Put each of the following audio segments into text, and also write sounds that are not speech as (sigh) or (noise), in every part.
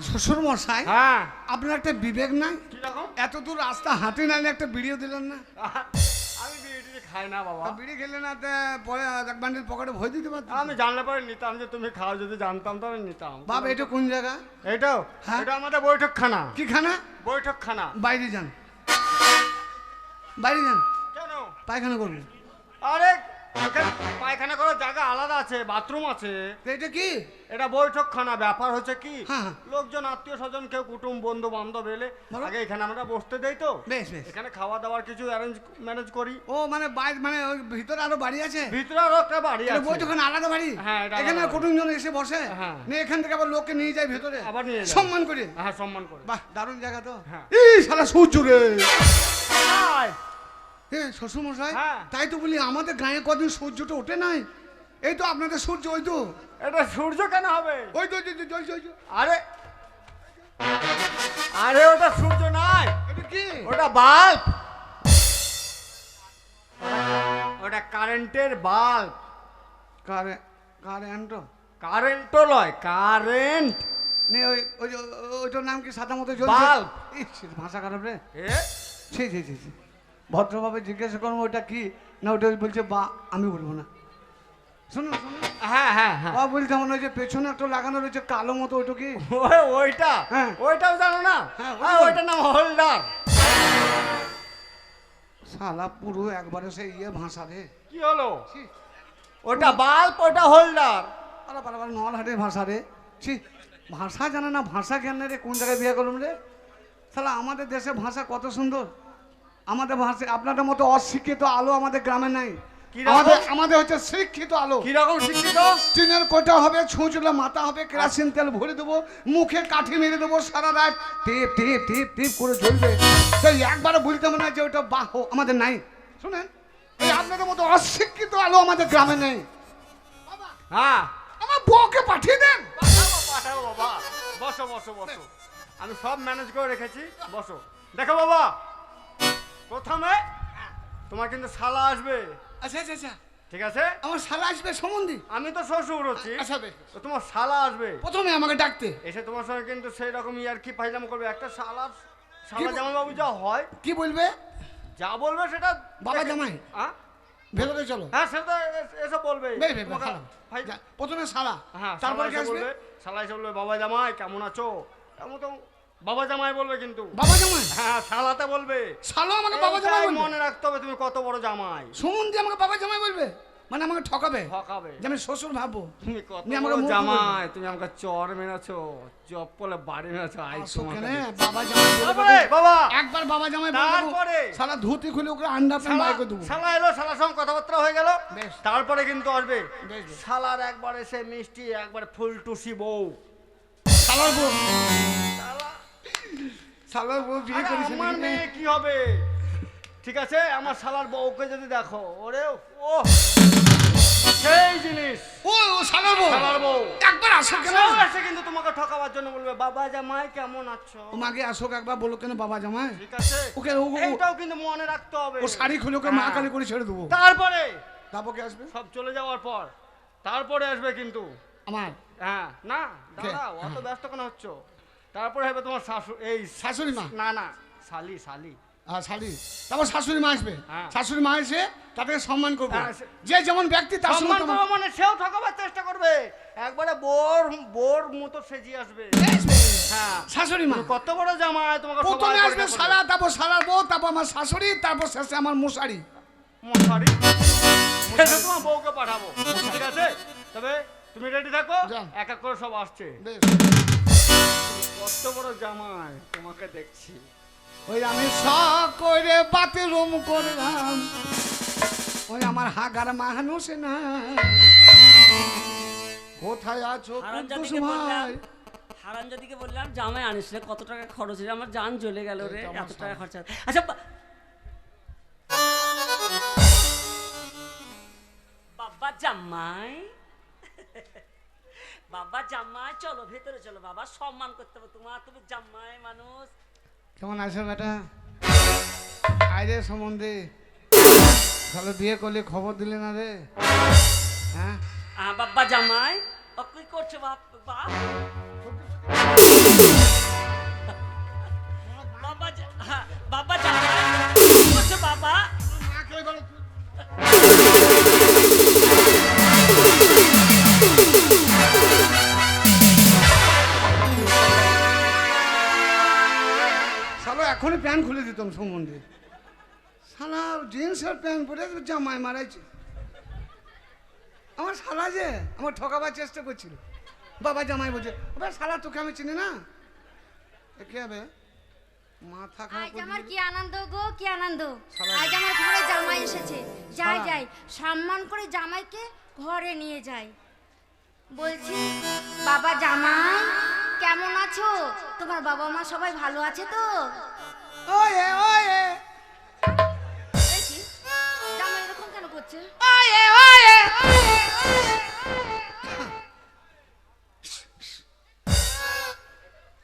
শ্বশুর মশাই হ্যাঁ। আপনার একটা বিবেক নাই? এত দূর রাস্তা হাঁটি নাইলে একটা বিড়িও দিলেন না। আমি বিড়ি খাই না বাবা। বিড়ি খেলে না তে পরে এক বান্ডিল পকেটে ভয় দিতে পারতেন আমি জানলে পরে নিতাম যে তুমি খাও যদি জানতাম তবে নিতাম। বাপ এটা কোন জায়গা? হ্যাঁ। এটা আমাদের বৈঠকখানা। কি খানা? বৈঠকখানা। বাইরে যান। বাইরে যান। কেন? পায়খানা করবেন। আরে পায়খানা করার জায়গা আলাদা আছে বাথরুম আছে। এটা কি? এটা বৈঠকখানা ব্যাপার হচ্ছে কি? হ্যাঁ। লোকজন আত্মীয় স্বজন কেউ কুটুম বন্ধু বান্ধব এলে আগে এখানে আমরা বসতে দেই তো। বেশ বেশ। এখানে খাওয়া দাওয়ার কিছু অ্যারেঞ্জ ম্যানেজ করি। ও মানে বাইরে মানে ওই ভিতরে আরও বাড়ি আছে? ভিতরে আরও একটা বাড়ি আছে। বই যখন আলাদা বাড়ি? হ্যাঁ, এখানে আলাদা কুটুম জন এসে বসে? হ্যাঁ। এখান থেকে আবার লোককে নিয়ে যায় ভেতরে? আবার নিয়ে সম্মান করে? হ্যাঁ সম্মান করে। বাহ দারুণ জায়গা তো। হ্যাঁ। এই শালা সূর্য রে। এ শ্বশুর মশাই হ্যাঁ। তাই তো বলি আমাদের গায়ে কদিন সূর্যটা ওঠে নাই। এই তো আপনাদের সূর্য ওই তো। এটা সূর্য কেন হবে? ওই তো ওই তো, ওই তো, ওই তো, ওই তো। আরে আরে ওটা সূর্য নয় এটা কি? ওটা বাল্ব। ওটা কারেন্টের বাল্ব। কারে কারেন্ট কারেন্টও লয় কারেন্ট। নে ওই ওই ওইটার নাম কি সাদা মতো জ্বলছে? বাল্ব। ইস, ভাষা খারাপ রে। ছি ছি ছি। ভদ্রভাবে জিজ্ঞাসা করব ওটা কি? না ওটা বলছে বা আমি বলব না। শুনুন শুনুন হ্যাঁ হ্যাঁ হ্যাঁ। বা বলতে আমার ওই যে পেছনে একটা লাগানো রয়েছে কালো মতো ওইটা কি? ওইটা? হ্যাঁ। ওইটাও জানো না? হ্যাঁ, হ্যাঁ ওই। ওইটার নাম হোল্ডার শালা পুরো একবারে সে ইয়ে ভাষা রে। কি হলো? ওটা বাল্ব ওটা হোল্ডার আরে বারবার নলহাটের ভাষা রে। ছি ভাষা জানে না ভাষা জ্ঞান রে কোন জায়গায় বিয়ে করলাম রে? তাহলে আমাদের দেশে ভাষা কত সুন্দর। আমাদের ভাষা আপনাদের মতো অশিক্ষিত আলো আমাদের গ্রামে নাই। আমাদের আমাদের হচ্ছে শিক্ষিত আলো। কীরকম শিক্ষিত? টিনের কোটা হবে ছুঁচলে মাথা হবে কেরাসিন তেল ভরে দেবো মুখে কাঠি মেরে দেবো সারা রাত টিপ টিপ টিপ টিপ করে জ্বলবে সেই একবারে বলতে মনে হয় যে ওটা বাহ আমাদের নাই। শুনেন? এই আপনাদের মতো অশিক্ষিত আলো আমাদের গ্রামে নেই। হ্যাঁ। আমার বউকে পাঠিয়ে দেন। পাঠাবো বাবা। বসো বসো বসো। আমি সব ম্যানেজ করে রেখেছি। বসো। দেখো বাবা প্রথমে তোমার কিন্তু শালা আসবে। আচ্ছা আচ্ছা আচ্ছা। ঠিক আছে? আমার শালা আসবে সম্বন্ধে? আমি তো শ্বশুর হচ্ছি আচ্ছা বেশ। তো তোমার শালা আসবে। প্রথমে আমাকে ডাকতে। এসে তোমার সঙ্গে কিন্তু সেই রকম ইয়ার কি ফাইজাম করবে? একটা শালা শালা জামাই বাবু যা হয়। কি বলবে? যা বলবে সেটা বাবা জামাই? হ্যাঁ ভেতরে চলো। হ্যাঁ সেটা এ- এসব বলবে। প্রথমে শালা। হ্যাঁ তারপরে শালা এসে বলবে। বাবা জামাই কেমন আছো? এমন তো বাবা জামাই বলবে কিন্তু। বাবা জামাই? হ্যাঁ শালাতে বলবে। শালো আমাকে বাবা জামাই বলবে? মনে রাখতে হবে তুমি কত বড় জামাই। সুমন্দি আমাকে বাবা জামাই বলবে? মানে আমাকে ঠকাবে? ঠকাবে। যে আমি শ্বশুর ভাববো। তুমি কত বড় জামাই তুমি আমাকে চর মেরেছো চপ্পলে বাড়ি মেরেছো আই তোমাকে বাবা জামাই বলে তারপরে বাবা! একবার বাবা জামাই বলে দেবো। তারপরে? সারা ধুতি খুলে ওকে আন্ডার শালা বার করে দেবো। শালা এলো শালার সঙ্গে কথাবার্তা হয়ে গেল। বেশ। তারপরে কিন্তু আসবে। শালার একবার এসে মিষ্টি একবার ফুল টুসি বউ। শালার বউ। শালা শালার বউ বিয়ে করেছে আমার মেয়ে কি হবে? ঠিক আছে আমার শালার বউকে যদি দেখো ওরে ও! সেই জিনিস। ও ও শালার বউ? শালার বউ। একবার আসো কেন? এসে কিন্তু তোমাকে ঠকাবার জন্য বলবে বাবা জামাই কেমন আছো? ও মাকে আসুক একবার বলো কেন বাবা জামাই? ঠিক আছে। ওকে ও- ও- কিন্তু মনে রাখতে হবে। ও শাড়ি খুলে ওকে মা হ্যাঁ। কালী করে ছেড়ে দেবো। তারপরে? তারপর কে আসবে? সব চলে যাওয়ার পর। তারপরে আসবে কিন্তু। আমার? হ্যাঁ। না? দাঁড়াও অত ব্যস্ত কেন হচ্ছ? তারপরে হবে তোমার শাশু এই শাশুড়ি মা? না না শালি শালি। হ্যাঁ শাড়ি তারপর শাশুড়ি মা আসবে। হ্যাঁ। শাশুড়ি মা এসে তাকে সম্মান করবে। হ্যাঁ, যে যেমন ব্যক্তি তার সম্মান করব মানে সেও ঠকাবার চেষ্টা করবে। একবারে বোর বোর মতো সেজি আসবে। হ্যাঁ। শাশুড়ি মা। কত বড় জামাই তোমাকে প্রথমে আসবে। সারা তারপর সারার বউ তারপর আমার শাশুড়ি তারপর শেষে আমার মশারি। মশারি? সেটা তোমার বউকে পাঠাবো। ঠিক আছে? তবে তুমি রেডি থাকো। এক এক করে সব আসছে। বেশ। কত বড় জামাই তোমাকে দেখছি। ওই আমি শখ করে বাথরুম করলাম। ওই আমার হাগার মানুষ না। কোথায় আছো কুদ্দুস বললাম ভাই? হারামজাদিকে বললাম জামাই আনিস না কত টাকা খরচ হয়েছে? আমার জান জ্বলে গেল রে এত টাকা। খরচা আচ্ছা বাবা জামাই। (laughs) বাবা জাম্মায় চলো ভেতরে চলো বাবা সম্মান করতে হবে তোমার তুমি জাম্মায় মানুষ। কেমন আছো বেটা? আইরে সম্বন্ধে তাহলে বিয়ে করলে খবর দিলে না রে? হ্যাঁ? বাবা জামাই ও কি করছ বাপ বাবা? বাবা এখনই প্যান্ট খুলে দিতাম সম্বন্ধে। শালা জিন্সের প্যান্ট পরে জামাই মারাইছে। আমার শালা যে আমার ঠকাবার চেষ্টা করছিল। বাবা জামাই বলছে ওবে শালা তোকে আমি চিনি না? কে হবে মাথা আজ আমার। কি আনন্দ গো কি আনন্দ? আজ আমার ঘরে জামাই এসেছে। যাই যাই। সম্মান করে জামাইকে ঘরে নিয়ে যাই। বলছি বাবা জামাই কেমন আছো? তোমার বাবা মা সবাই ভালো আছে তো? ওয়ে ওয়ে? জামাই এরকম কেন করছে ওয়ে ওয়ে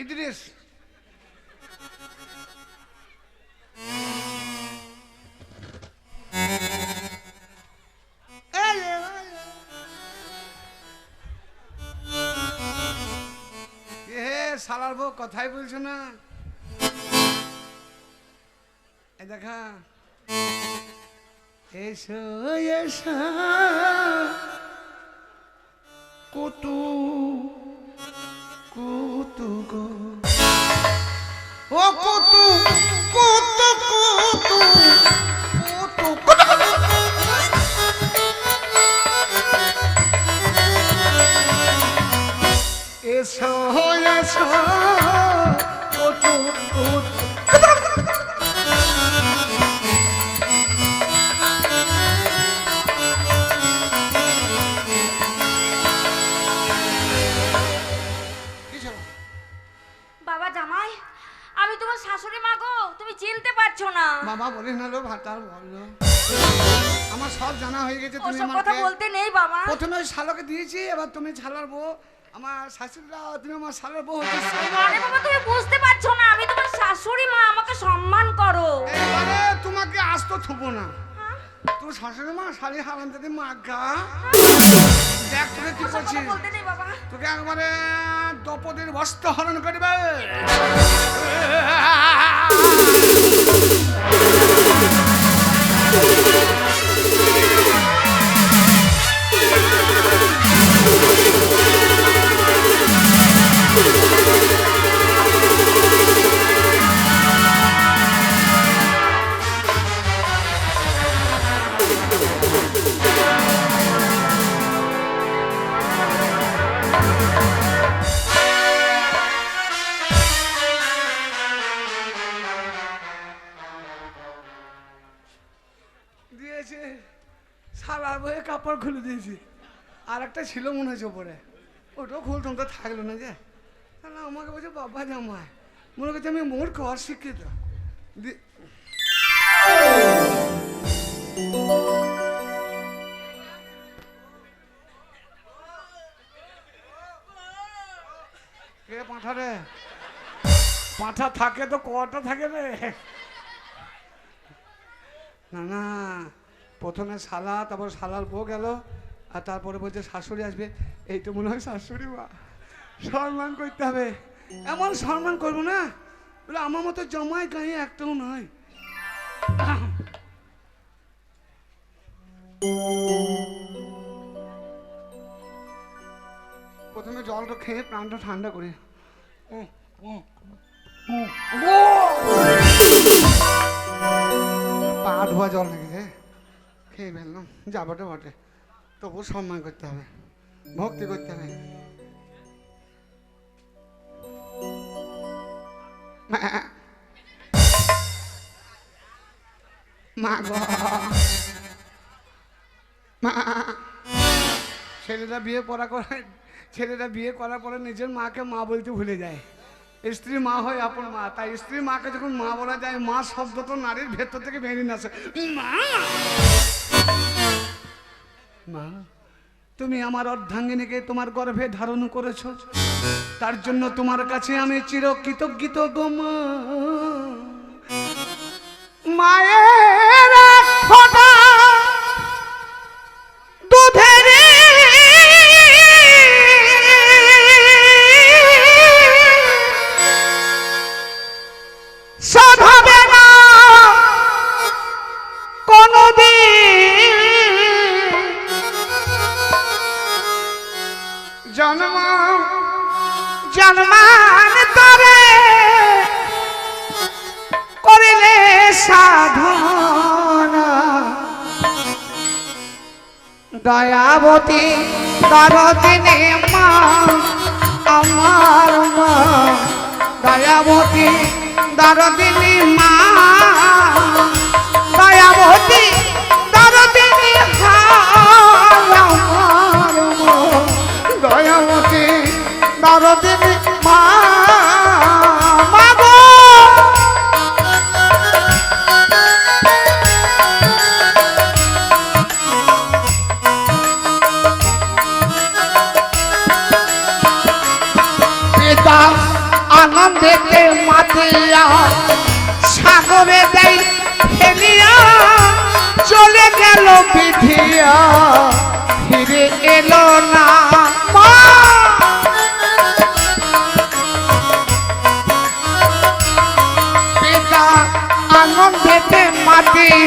ইদ্রিস এ সালার বউ কথাই বলছো না। দেখা। এসো এসো। কুতু কুতু গো। ও কুতু কুতু কুতু এসো এসো কুতু কুতু। তোমার শাশুড়ি মা গো তুমি চিনতে পারছ না। বাবা বলিস না লো ভাতার বলল আমার সব জানা হয়ে গেছে তুমি ওসব কথা বলতে নেই বাবা। প্রথমে ওই শালকে দিয়েছি এবার তুমি ছালার বউ। আমার শাশুড়িরা তুমি আমার শালার বউ আরে বাবা তুমি বুঝতে পারছ না আমি তোমার শাশুড়ি মা আমাকে সম্মান করো। এবারে তোমাকে আসতো থুবো না। তুই শাশুড়ি মা শালি হারান দিদি মা গা। দেখ তোকে কি করছিস বাবা। তোকে একবারে দ্রৌপদীর বস্ত্র হরণ করবে। আর ছিল মনে হচ্ছে ওপরে। ওটাও খুলতাম তো থাকল না যে। আমাকে বলছে, বাবা জামাই। মনে করছে আমি মূর্খ অশিক্ষিত কে পাঁঠা রে? থাকে তো, কটা থাকে রে? না না। প্রথমে শালা, তারপর শালার বউ গেল। আর তারপরে বলছে, শাশুড়ি আসবে। এই তো মনে হয় শাশুড়ি মা। সম্মান করতে হবে। এমন সম্মান করব না, বলে আমার মতো জমায় গায়ে একটাও নয় প্রথমে জলটা খেয়ে প্রাণটা ঠান্ডা করে! পা ধোয়া জল লেগেছে। খেয়ে ফেললাম যা বটে বটে। তবু সম্মান করতে হবে, ভক্তি করতে হবে। মা। মা ছেলেরা বিয়ে করা করে, ছেলেরা বিয়ে করার পরে নিজের মাকে মা বলতে ভুলে যায়। স্ত্রী মা হয় আপন মা, তাই স্ত্রী মাকে যখন মা বলা যায়, মা শব্দ তো নারীর ভেতর থেকে বেরিয়ে আসে। মা! মা, তুমি আমার অর্ধাঙ্গিনীকে তোমার গর্ভে ধারণ করেছ। তার জন্য তোমার কাছে আমি চির কৃতজ্ঞিত গো মা। মায়ের জন্মান তরে করিলে সাধনা। দয়াবতী দরদিনে মা আমার মা। দয়াবতী দরদিনী মা দয়াবতী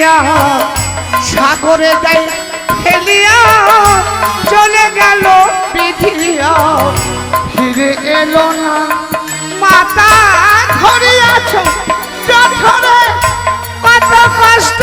মাতিয়া সাগরে যাই ফেলিয়া, চলে গেল বিধিয়া। ফিরে এলো না, মাতা ধরিয়াছ জঠরে কত কষ্ট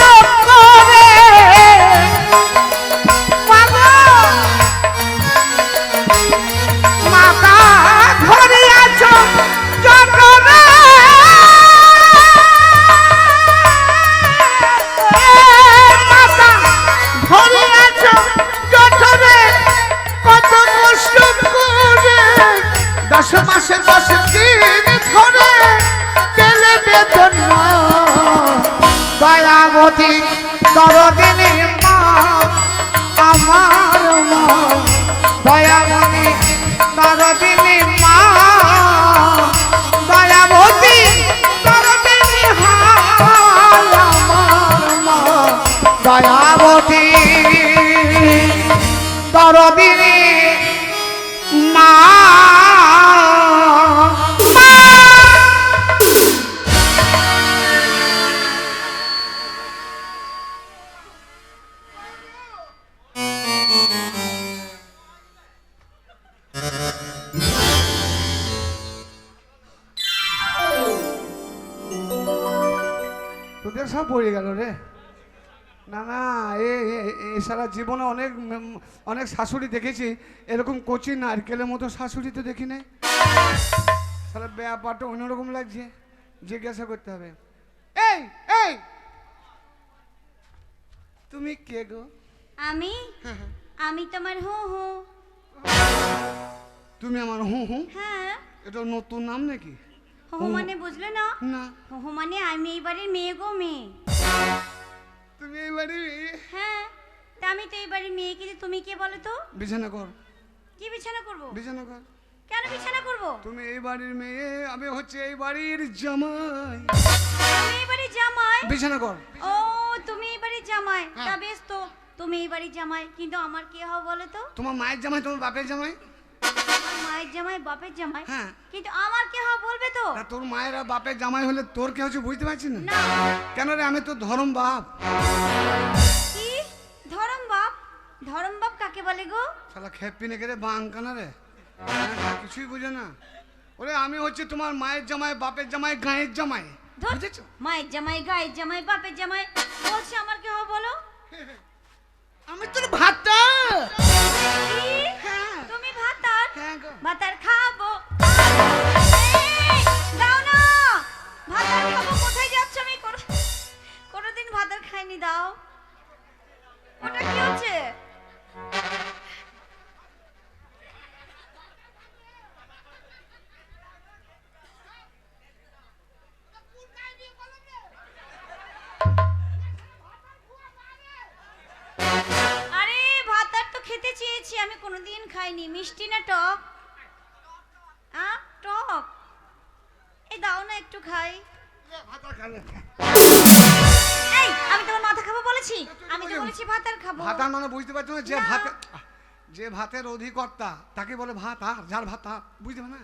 দরদিনী মা। তোদের সব পড়ে গেল রে। না না এ সারা জীবনে অনেক অনেক শাশুড়ি দেখেছি এরকম কচি নারকেলের মতো শাশুড়ি তো দেখি নাই। সারা ব্যাপারটা অন্যরকম লাগছে জিজ্ঞাসা করতে হবে। এই এই! তুমি কে গো? আমি? আমি তোমার হু হু। তুমি আমার হু হু? হ্যাঁ। এটা নতুন নাম নাকি? হু মানে বুঝলে না? না। হু মানে আমি এই বাড়ির মেয়ে গো মেয়ে। তুমি এই বাড়ি হ্যাঁ। তা আমি তো এই বাড়ির মেয়ে কিন্তু তুমি কে বলো তো? বিছানা কর। কি বিছানা করব? বিছানা কর। কেন বিছানা করব? তুমি এই বাড়ির মেয়ে আমি হচ্ছে এই বাড়ির জামাই। তুমি এই বাড়ির জামাই? বিছানা কর। ও তুমি এই বাড়ির জামাই। হ্যাঁ। তা বেশ তো তুমি এই বাড়ির জামাই কিন্তু আমার কি হবে বলো তো? তোমার মায়ের জামাই তোমার বাপের জামাই? মায়ের জামাই বাপের জামাই? হ্যাঁ। কিন্তু আমার কি হবে বলবে তো? তোর মায়ের আর বাপের জামাই হলে তোর কে হচ্ছে বুঝতে পারছিস না। কেন রে আমি তো ধরম বাপ। ধরম বাপ কাকে বলে গো? শালা খেপি নেকে রে বাঙ্কানা রে? হ্যাঁ, কিছুই বুঝে না। ওরে আমি হচ্ছে তোমার মায়ের জামাই বাপের জামাই গায়ের জামাই। বুঝেছ? মায়ের জামাই গায়ের জামাই বাপের জামাই। বলছি আমার কি হবে বলো? আমি তোর ভাতটা হ্যাঁ। এই আমি তোমার মাথা খাব বলেছি? আমি তো বলেছি। ভাতার খাব। ভাতার মানে বুঝতে পারছ না যে। যে ভাতের অধিকর্তা তাকে বলে ভাত আর যার ভাত বুঝতে না?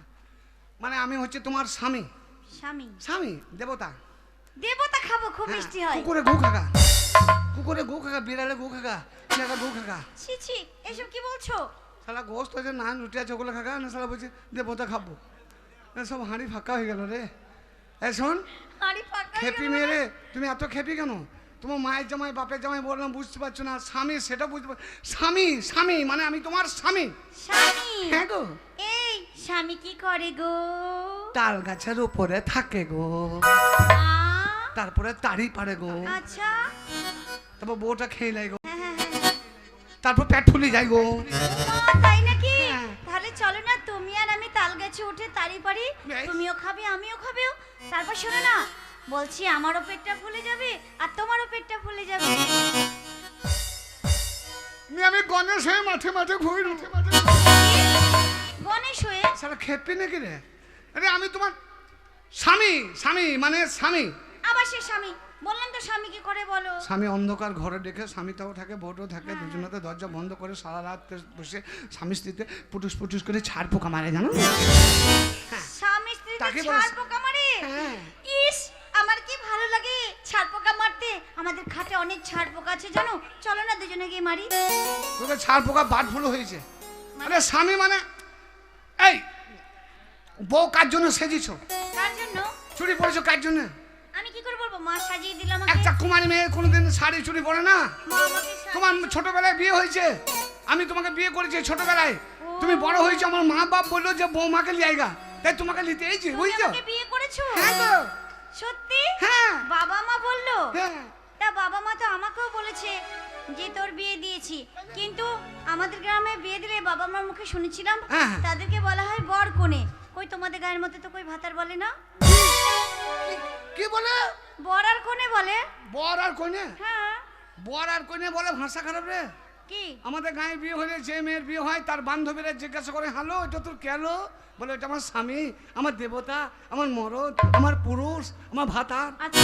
মানে আমি হচ্ছে তোমার স্বামী। স্বামী। স্বামী দেবতা। দেবতা খাব খুব মিষ্টি হয়। কুকুরে গু খাগা। কুকুরে গু খাগা বিড়ালে গু খাগা চেয়ারা গু খাগা। ছি ছি এসব কি বলছো? শালা গোস্ত হয়েছে না রুটি আছে ওগুলো খাগা না শালা বলছে দেবতা খাব। সব হাঁড়ি ফাঁকা হয়ে গেল রে। শোন। খেপি গেল মেয়ে মানে? রে তুমি এত খেপি কেন? তোমার মায়ের জামাই বাপের জামাই বললাম বুঝতে পারছ না। স্বামী সেটা বুঝতে পার স্বামী স্বামী মানে আমি তোমার স্বামী। স্বামী? হ্যাঁ গো। এই স্বামী কি করে গো? তাল গাছের উপরে থাকে গো। তারপরে তাড়ি পারে গো। আচ্ছা। তারপর বউটা খেয়ে লাই গো। হ্যাঁ, হ্যাঁ, হ্যাঁ। তারপর পেট ফুলি যায় গো। তাই নাকি। তাহলে চলো না তুমি আর আমি তাল গাছে উঠে তারি পারি। তুমিও খাবে আমিও খাবেও। তারপর শোনো না বলছি আমারও পেটটা ফুলে যাবে আর তোমারও পেটটা ফুলে যাবে। আমি গণেশ হয়ে মাঠে মাঠে ঘুরি। গণেশ হয়ে সারা খেপি নাকি রে? আরে আমি তোমার স্বামী স্বামী মানে স্বামী। আবার সে স্বামী। বললাম তো স্বামী কি করে বলো? স্বামী অন্ধকার ঘরে ডেকে স্বামীটাও থাকে বউটাও থাকে দুজনাতে দরজা বন্ধ করে সারা রাত বসে স্বামী স্ত্রীতে পুটুস পুটুস করে ছাড় পোকা মারে জানো? স্বামী স্ত্রীকে তাকে বলে- ছাড় পোকা মারে? হ্যাঁ। ইস আমার কি ভালো লাগে ছাড় পোকা মারতে? আমাদের খাটে অনেক ছাড় পোকা আছে জানো? চলো না দুজনে গিয়ে মারি। তোকে ছাড় পোকা বাদ ফুলো হয়েছে। আরে স্বামী মানে এই বউ কার জন্য সেজিছ? কার জন্য? চুরি পরেছো কার জন্য? আমি কি করে বলব? মা সাজিয়ে দিল আমাকে। একটা কুমারী মেয়ে কোনোদিন শাড়ি চুরি পরে না? তোমার ছোটবেলায় বিয়ে হয়েছে? আমি তোমাকে বিয়ে করেছি ছোটবেলায়। তুমি বড় হয়েছো আমার মা বাপ বলল যে বৌমাকে লিয়াইগা তাই তোমাকে নিতে এইছি বুঝছ? বিয়ে করেছ? হ্যাঁ গো। সত্যি? হ্যাঁ। বাবা মা বলল? হ্যাঁ। তা বাবা মা তো আমাকেও বলেছে যে তোর বিয়ে দিয়েছি। কিন্তু আমাদের গ্রামে বিয়ে দিলে বাবা মার মুখে শুনেছিলাম হ্যাঁ। তাদেরকে বলা হয় বর কোণে। কই তোমাদের গায়ের মধ্যে তো কই ভাতার বলে না? কি বলে? বর আর কোণে বলে। বর আর কনে? হ্যাঁ। বর আর কনে বলে ভাষা খারাপ রে। কি? আমাদের গায়ে বিয়ে হলে যে মেয়ের বিয়ে হয় তার বান্ধবীরা জিজ্ঞাসা করে হ্যালো এটা তোর কেন বলে এটা আমার স্বামী আমার দেবতা আমার মরদ আমার পুরুষ আমার ভাতার। আচ্ছা।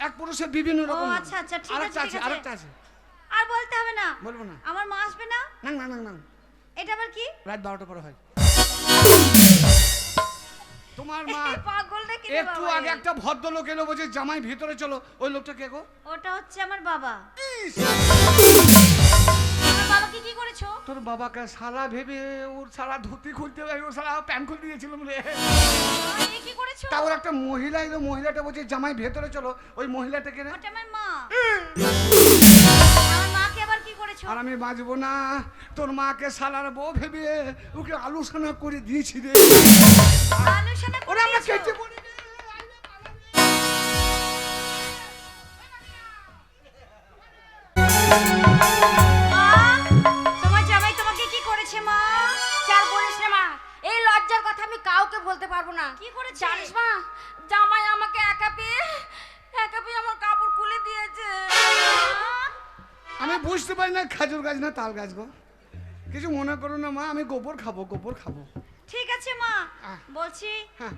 এক পুরুষের বিভিন্ন ও, রকম। আচ্ছা, আচ্ছা, ঠিক আছে, আছে। আরেকটা আছে। আর বলতে হবে না। বলব না। আমার মা আসবে না? না না না না। এটা আবার কি? রাত বারোটা পরে হয়। তোমার মা পাগল নাকি একটু আগে একটা ভদ্রলোক এলো বলছে জামাই ভিতরে চলো। ওই লোকটা কে গো? ওটা হচ্ছে আমার বাবা। বাবাকে কি করেছ? তোর বাবাকে সারা ভেবে ওর সারা ধুতি খুলতে ও সারা প্যান্ট খুলতে দিয়েছিলাম রে। কি করেছ? তারপর একটা মহিলা এলো মহিলাটা বলছে জামাই ভেতরে চলো। ওই মহিলাটাকে ওটা আমার মা। আর আমি বাঁচবো না। তোর মাকে সালার বউ ভেবে ওকে আলোচনা করে দিয়েছি রে। ওরা আমরা কেটে পড়ি রে। মা তোমার জামাই তোমাকে কি করেছে মা? চার বলিস মা এই লজ্জার কথা আমি কাউকে বলতে পারব না। কি করেছে? জানিস মা জামাই আমাকে একা পেয়ে একা পেয়ে আমার কাপড় খুলে দিয়েছে। বুঝতে পারি না খাজুর গাছ না তাল গাছ গো। কিছু মনে করো না মা আমি গোবর খাব গোবর খাব। ঠিক আছে মা বলছি। হ্যাঁ।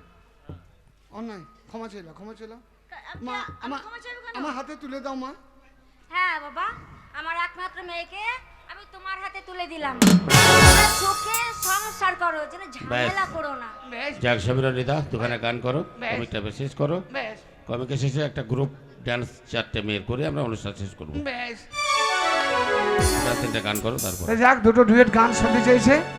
অন্যায় ক্ষমা চাইল ক্ষমা চাইল। মা আমার ক্ষমা চাইব কেন? আমার হাতে তুলে দাও মা। হ্যাঁ বাবা আমার একমাত্র মেয়েকে আমি তোমার হাতে তুলে দিলাম। সুখে সংসার করো যেন ঝামেলা করো না। বেশ যাক সমীরা নিদা দোকানে গান করো বেশ। কমিকটা শেষ করো। বেশ কমিকের শেষে একটা গ্রুপ ডান্স চারটে মেয়ের করে আমরা অনুষ্ঠান শেষ করব। বেশ তিনটা গান করো তারপর। যাক দুটো ডুয়েট গান শুনতে চাইছে।